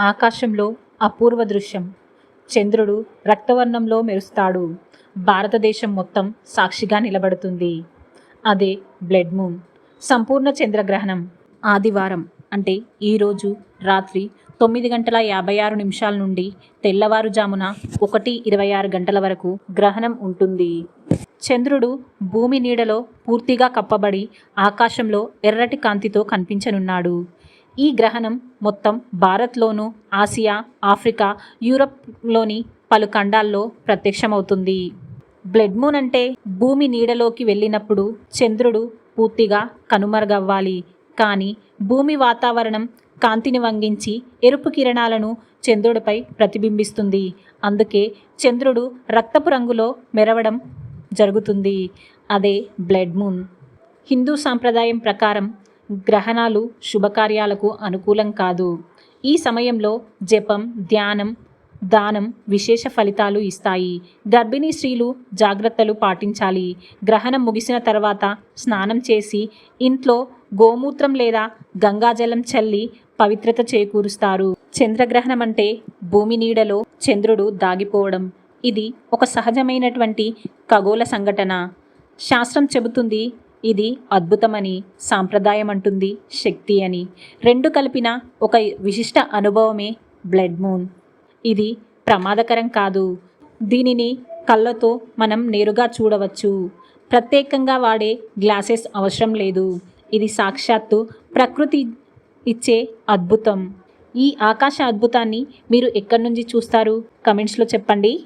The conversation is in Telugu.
ఆకాశంలో అపూర్వ దృశ్యం. చంద్రుడు రక్తవర్ణంలో మెరుస్తాడు. భారతదేశం మొత్తం సాక్షిగా నిలబడుతుంది. అదే బ్లడ్ మూన్. సంపూర్ణ చంద్రగ్రహణం. ఆదివారం అంటే ఈరోజు రాత్రి తొమ్మిది గంటల యాభై ఆరు నిమిషాల నుండి తెల్లవారుజామున ఒకటి ఇరవై ఆరు గంటల వరకు గ్రహణం ఉంటుంది. చంద్రుడు భూమి నీడలో పూర్తిగా కప్పబడి ఆకాశంలో ఎర్రటి కాంతితో కనిపించనున్నాడు. ఈ గ్రహణం మొత్తం భారత్లోను ఆసియా ఆఫ్రికా యూరప్లోని పలు ఖండాల్లో ప్రత్యక్షమవుతుంది. బ్లడ్ మూన్ అంటే భూమి నీడలోకి వెళ్ళినప్పుడు చంద్రుడు పూర్తిగా కనుమరుగవ్వాలి. కానీ భూమి వాతావరణం కాంతిని వంగించి ఎరుపు కిరణాలను చంద్రుడిపై ప్రతిబింబిస్తుంది. అందుకే చంద్రుడు రక్తపు రంగులో మెరవడం జరుగుతుంది. అదే బ్లడ్ మూన్. హిందూ సాంప్రదాయం ప్రకారం గ్రహణాలు శుభకార్యాలకు అనుకూలం కాదు. ఈ సమయంలో జపం ధ్యానం దానం విశేష ఫలితాలు ఇస్తాయి. గర్భిణీ స్త్రీలు జాగ్రత్తలు పాటించాలి. గ్రహణం ముగిసిన తర్వాత స్నానం చేసి ఇంట్లో గోమూత్రం లేదా గంగాజలం చల్లి పవిత్రత చేకూరుస్తారు. చంద్రగ్రహణం అంటే భూమి నీడలో చంద్రుడు దాగిపోవడం. ఇది ఒక సహజమైనటువంటి ఖగోళ సంఘటన. శాస్త్రం చెబుతుంది ఇది అద్భుతమని సాంప్రదాయం అంటుంది శక్తి అని. రెండు కలిపిన ఒక విశిష్ట అనుభవమే బ్లడ్ మూన్. ఇది ప్రమాదకరం కాదు. దీనిని కళ్ళతో మనం నేరుగా చూడవచ్చు. ప్రత్యేకంగా వాడే గ్లాసెస్ అవసరం లేదు. ఇది సాక్షాత్తు ప్రకృతి ఇచ్చే అద్భుతం. ఈ ఆకాశ అద్భుతాన్ని మీరు ఎక్కడి నుంచి చూస్తారు? కమెంట్స్లో చెప్పండి.